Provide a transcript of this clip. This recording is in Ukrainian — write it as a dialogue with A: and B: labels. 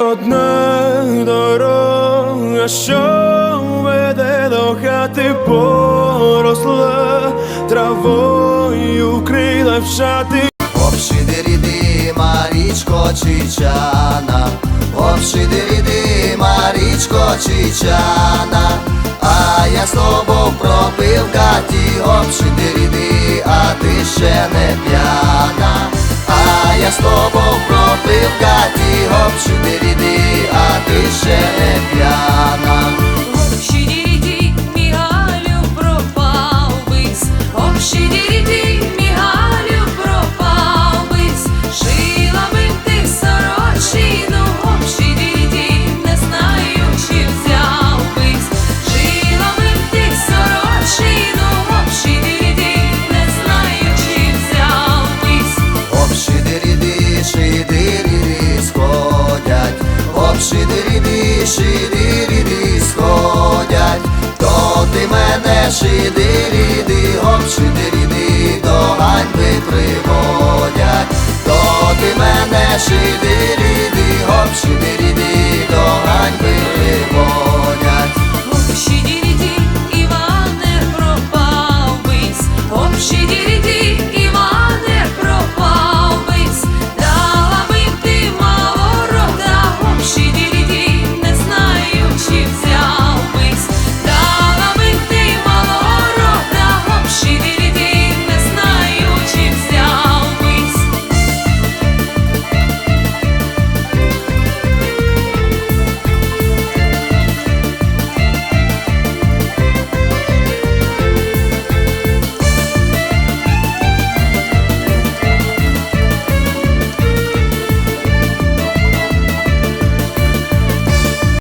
A: Одна дорога, що веде до хати, поросла травою вкрила в шати.
B: Обшидириди, Марічко Чичана, обшидириди, Марічко Чичана, а я з тобою пропив каті, обшидириди, а ти ще не а я з тобою пропив каті, ріди, а ти ще не п'яна. Обшидириди, шидириди сходять, то ти мене шиди, ріди, гоп, шиди, ріди, до ганьби приводять, то ти мене шидириди,